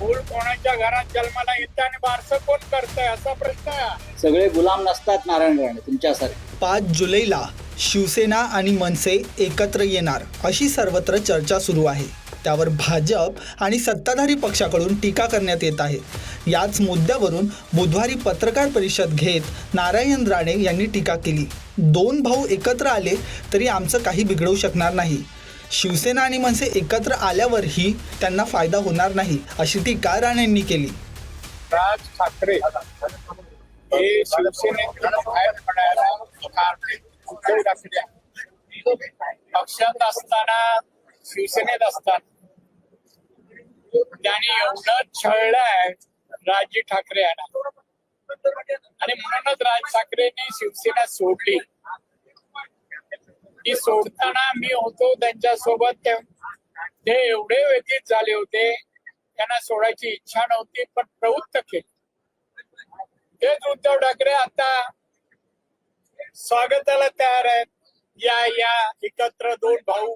मूळ कोणाच्या घरात जन्माला येतं आणि बारसं कोण करतंय? असा प्रश्न आहे. सगळे गुलाम नसतात नारायण राणे तुमच्यासारखे. पाच जुलैला शिवसेना आणि मनसे एकत्र येणार अशी सर्वत्र चर्चा सुरू आहे. त्यावर भाजप आणि सत्ताधारी पक्षाकडून टीका करण्यात येत आहे. याच मुद्द्यावरून बुधवारी पत्रकार परिषद घेत नारायण राणे यांनी टीका केली. दोन भाऊ एकत्र आले तरी आमचं काही बिघडवू शकणार नाही. शिवसेना आणि मनसे एकत्र आल्यावरही त्यांना फायदा होणार नाही अशी टीका राणेंनी केली. राज ठाकरे हे बाहेर पडायला पक्षात असताना शिवसेनेत असताना त्यांनी एवढं छळलंय राजजी ठाकरे यांना. आणि म्हणूनच राज ठाकरेंनी शिवसेना सोडली. की सोडताना मी होतो त्यांच्यासोबत ते एवढे व्यतीत झाले होते. त्यांना सोडायची इच्छा नव्हती पण प्रवृत्त केली. तेच उद्धव ठाकरे आता स्वागताला तयार आहेत. या या एकत्र दोन भाऊ.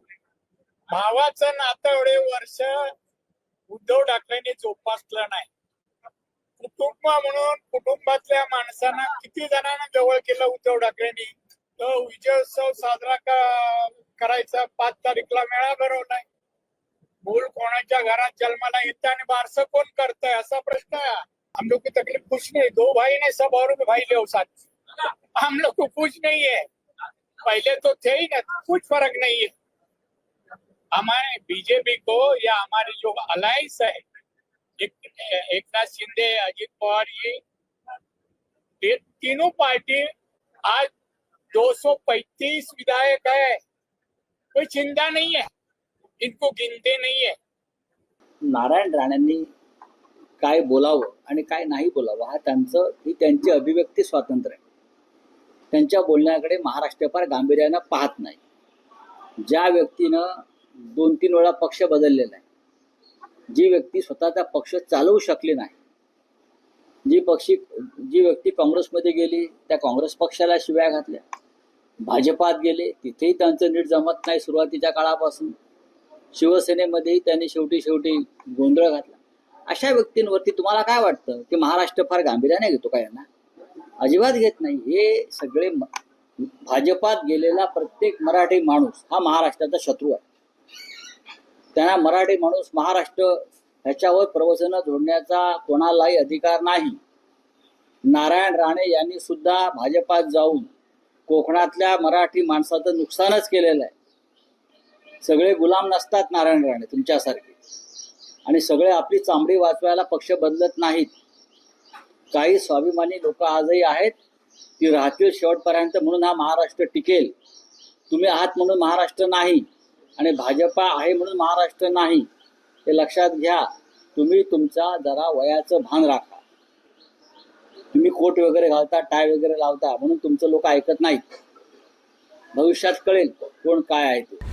भावाचं नातं एवढे वर्ष उद्धव ठाकरेंनी जोपासलं नाही. कुटुंब म्हणून कुटुंबातल्या माणसांना किती जणांना जवळ केलं उद्धव ठाकरेंनी? विजयोत्सव साजरा करायचा पाच तारीखला मेळा भरवलाय. मूल कोणाच्या घरात जन्माला येतं आणि बारसं कोण करतय असा प्रश्न हम लोग की तकलीफ कुछ नहीं. दो भाई ने सब और भाई ले हो साथ. हम लोग को कुछ नहीं है पहले तो थे ही ना. कुछ फर्क नहीं है हमारे बीजेपी को या हमारी जो अलायंस है एक, एक नाथ शिंदे अजित पवार ये ये तीनों पार्टी आज 235 विधायक है। कोई चिंता नहीं है। इनको गिनते नहीं है। नारायण राणेंनी काय बोलावं आणि काय नाही बोलावं हा त्यांचं ही त्यांची अभिव्यक्ती स्वातंत्र्य आहे. त्यांच्या बोलण्याकडे महाराष्ट्र फार गांभीर्यानं पाहत नाही. ज्या व्यक्तीनं दोन तीन वेळा पक्ष बदललेला आहे जी व्यक्ती स्वतःचा पक्ष चालवू शकली नाही जी पक्षी जी व्यक्ती काँग्रेसमध्ये गेली त्या काँग्रेस पक्षाला शिव्या घातल्या. भाजपात गेले तिथेही त्यांचं नीट जमत नाही सुरुवातीच्या काळापासून. शिवसेनेमध्येही त्यांनी शेवटी शेवटी गोंधळ घातला. अशा व्यक्तींवरती तुम्हाला काय वाटतं? की महाराष्ट्र फार गांभीर्याने घेतो का यांना? अजिबात घेत नाही. हे सगळे भाजपात गेलेला प्रत्येक मराठी माणूस हा महाराष्ट्राचा शत्रू आहे. त्यांना मराठी माणूस महाराष्ट्र ह्याच्यावर प्रवचनं जोडण्याचा कोणालाही अधिकार नाही. नारायण राणे यांनी सुद्धा भाजपात जाऊन कोकणातल्या मराठी माणसाचं नुकसानच केलेलं आहे. सगळे गुलाम नसतात नारायण राणे तुमच्यासारखे. आणि सगळे आपली चांबडी वाचवायला पक्ष बदलत नाहीत. काही स्वाभिमानी लोक आजही आहेत ती राहतील शेवटपर्यंत म्हणून हा महाराष्ट्र टिकेल. तुम्ही आहात म्हणून महाराष्ट्र नाही आणि भाजपा आहे म्हणून महाराष्ट्र नाही. हे लक्षात घ्या तुम्ही तुमचा जरा वयाचं भान राखा. कोट वगैरे घालता टाय वगैरे लावता म्हणून तुमचं लोक ऐकत नाहीत. भविष्यात कळेल कोण काय आहे ते.